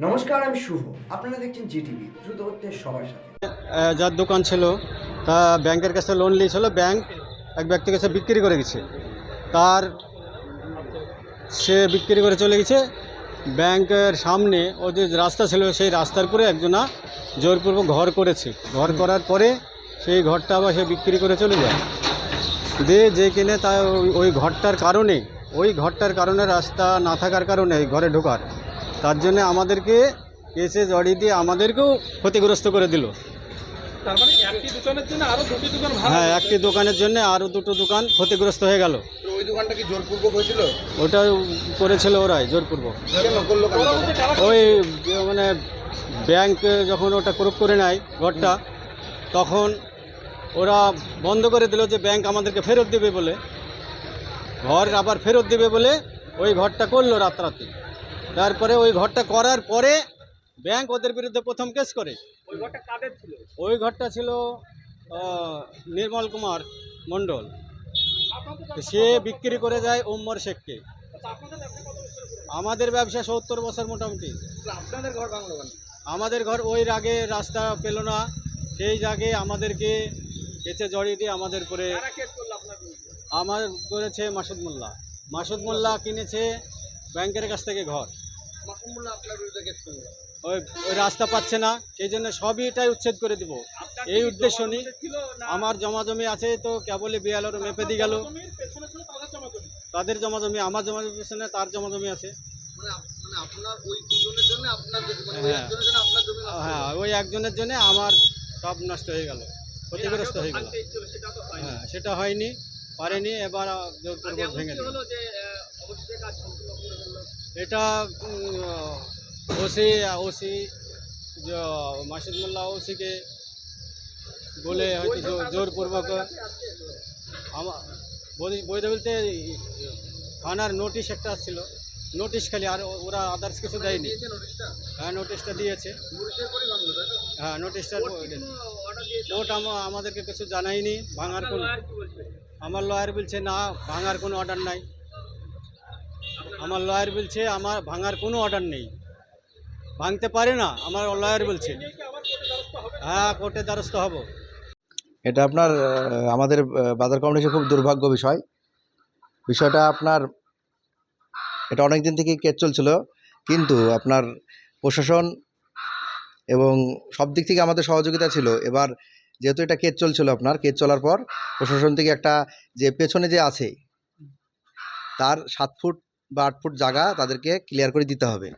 নমস্কার আমি শুভ। আপনারা দেখছেন জিটিভি দ্রুত হচ্ছে সবার সাথে। যার দোকান ছিল তা ব্যাংকের কাছে লোন নিয়েছিল ব্যাংক এক ব্যক্তির কাছে বিক্রি করে গেছে। তার সে বিক্রি করে চলে গেছে। ব্যাংকের সামনে ও যে রাস্তা ছিল সেই রাস্তার পরে একজনা জোরপূর্বক ঘর করেছে। ঘর করার পরে সেই ঘরটা আবার সে বিক্রি করে চলে যায়। দিয়ে যে কিনে তা ওই- ওই ঘরটার কারণে ওই ঘরটার কারণে রাস্তা না থাকার কারণে ঘরে ঢোকার। তার জন্য আমাদেরকে কেসে জড়িয়ে দিয়ে আমাদেরকেও ক্ষতিগ্রস্ত করে দিল। তার মানে একটি দোকানের জন্য আরও দুটি দোকান ভাড়া হ্যাঁ একটি দোকানের জন্য আরও দুটো দোকান ক্ষতিগ্রস্ত হয়ে গেল। তো ওই দোকানটা কি জোরপূর্বক হয়েছিল? ওটা করেছিল ওরাই জোরপূর্বক। ওই মানে ব্যাংক যখন ওটা ক্রোপ করে নেয় ঘরটা তখন ওরা বন্ধ করে দিল যে ব্যাংক আমাদেরকে ফেরত দেবে বলে। ঘর আবার ফেরত দেবে বলে ওই ঘরটা করল রাতারাতি তারপরে ওই ঘরটা করার পরে ব্যাংক ওদের বিরুদ্ধে প্রথম কেস করে। ওই ঘরটা কাদের ছিল? ওই ঘরটা ছিল নির্মল কুমার মণ্ডল। সে বিক্রি করে যায় ওমর শেখকে। আচ্ছা? আমাদের ব্যবসা সত্তর বছর মোটামুটি। আপনাদের ঘর আমাদের ঘর ওই আগে রাস্তা পেল না। সেই জায়গায় আমাদেরকে কেচে জড়িয়ে দিয়ে আমাদের করে? আমার করেছে মাসুদ মোল্লা। মাসুদ মোল্লা কিনেছে ব্যাংকের কাছ থেকে ঘর। ওই ওই রাস্তা পাচ্ছে না সেই জন্য সবই এটাই উচ্ছেদ করে দিব। এই উদ্দেশ্য জমা নিয়ে জমি ছিল না? আমার জমা জমি আছে তো কেবলই বিয়ালোর মেপে দিয়ে গেল তাদের জমা জমি। তাদের জমা জমি আমার জমা জমি পিছনে তার জমা জমি আছে। মানে মানে মানে হ্যাঁ। হ্যাঁ ওই একজনের জন্য আমার সব নষ্ট হয়ে গেল ক্ষতিগ্রস্ত হয়ে গেল। হ্যাঁ সেটা হয়নি পারেনি এবার ভেঙে দিল। এটা ওসি ওসি মাসুদ মোল্লা ওসিকে বলে হয়তো জোরপূর্বক আমার বৈধ বলতে থানার নোটিশ একটা আসছিল নোটিশ খালি আর ওরা আদার্স কিছু দেয়নি। হ্যাঁ নোটিশটা দিয়েছে। হ্যাঁ নোটিশটা আমা- আমাদেরকে কিছু জানায়নি ভাঙার কোনো? আমার লয়ার বলছে না ভাঙার কোনো অর্ডার নাই। আমার লয়ার বলছে, আমার ভাঙার কোনো অর্ডার নেই। ভাঙতে পারে না, আমার লয়ার বলছে? হ্যাঁ কোর্টে দ্বারস্থ হব। এটা আপনার আমাদের বাজার কমিটির খুব দুর্ভাগ্য বিষয়। বিষয়টা আপনার, এটা অনেক দিন থেকেই কেস চলছিল, কিন্তু আপনার প্রশাসন এবং সব দিক থেকে আমাদের সহযোগিতা ছিল। এবার যেহেতু এটা কেস চলছিল আপনার কেস চলার পর প্রশাসন থেকে একটা যে পেছনে যে আছে, তার সাত ফুট বা আট ফুট জায়গা তাদেরকে ক্লিয়ার করে দিতে হবে।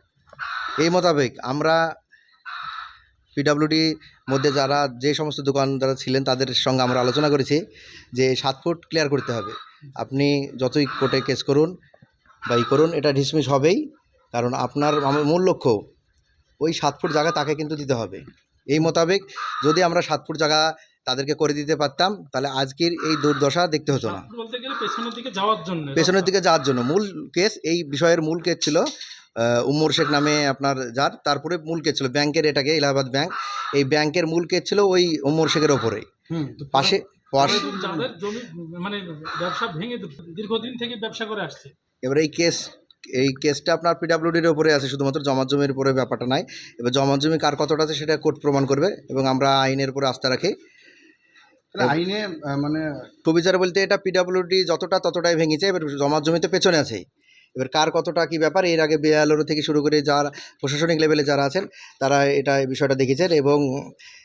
এই মোতাবেক আমরা পিডাব্লিউডি মধ্যে যারা যে সমস্ত দোকানদার ছিলেন তাদের সঙ্গে আমরা আলোচনা করেছি যে সাত ফুট ক্লিয়ার করতে হবে। আপনি যতই কোর্টে কেস করুন বা করুন, এটা ডিসমিস হবেই, কারণ আপনার আমার মূল লক্ষ্য ওই সাত ফুট জায়গা তাকে কিন্তু দিতে হবে। এই মোতাবেক যদি আমরা সাত ফুট জায়গা তাদেরকে করে দিতে পারতাম তাহলে আজকের এই দুর্দশা দেখতে হতো না। বলতে গেলে পেছনের দিকে যাওয়ার জন্য পেছনের দিকে যাওয়ার জন্য। মূল কেস এই বিষয়ের মূল কেস ছিল আহ, উম্মর শেখ নামে আপনার যার তারপরে মূল কেস ছিল ব্যাংকের এটাকে এলাহাবাদ ব্যাংক। এই ব্যাংকের মূল কেস ছিল ওই উম্মর শেখের ওপরে পাশে পাশ যাদের জমি মানে ব্যবসা ভেঙে দীর্ঘদিন থেকে ব্যবসা করে আসছে। এবার এই কেস এই কেসটা আপনার পিডাব্লিউডির উপরে আছে শুধুমাত্র জমা জমির উপরে ব্যাপারটা নাই। এবার জমা জমি কার কতটা আছে সেটা কোর্ট প্রমাণ করবে এবং আমরা আইনের উপরে আস্থা রাখি। আইনে মানে প্রবিচার বলতে এটা পিডাব্লিউডি যতটা ততটাই ভেঙেছে এবার জমা জমি তো পেছনে আছেই এবার কার কতটা কি ব্যাপার এর আগে বেআলোর থেকে শুরু করে যারা প্রশাসনিক লেভেলে যারা আছেন তারা এটা এই বিষয়টা দেখেছেন এবং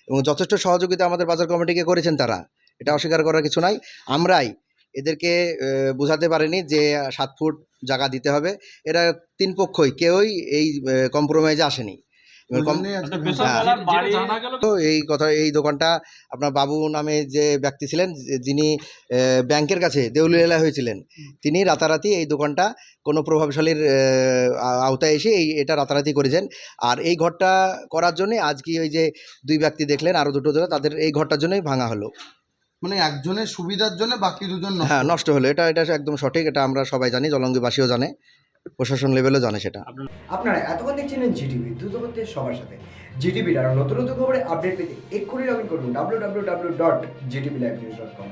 এবং যথেষ্ট সহযোগিতা আমাদের বাজার কমিটিকে করেছেন তারা। এটা অস্বীকার করার কিছু নাই। আমরাই এদেরকে বোঝাতে পারিনি যে সাত ফুট জায়গা দিতে হবে। এরা তিন পক্ষই কেউই এই কম্প্রোমাইজে আসেনি। জানা গেল তো এই কথা এই দোকানটা আপনার বাবু নামে যে ব্যক্তি ছিলেন যিনি ব্যাংকের কাছে দেউলিয়া হয়েছিলেন তিনি রাতারাতি এই দোকানটা কোনো প্রভাবশালীর আওতায় এসে এই এটা রাতারাতি করেছেন। আর এই ঘরটা করার জন্যে আজকে ওই যে দুই ব্যক্তি দেখলেন আরও দুটো তাদের এই ঘরটার জন্যই ভাঙা হলো। মানে একজনের সুবিধার জন্য বাকি দুজন হ্যাঁ নষ্ট হলো। এটা এটা একদম সঠিক এটা আমরা সবাই জানি জলঙ্গিবাসীও জানে। প্রশাসন লেভেলও জানে সেটা। আপনারা এতক্ষণ দেখছিলেন জিটিভি দ্রুত সবার সাথে। জিটিভির আরও নতুন নতুন খবরে আপডেট পেতে এক্ষুনি লগ ইন করুন W W W dot GTV live news dot com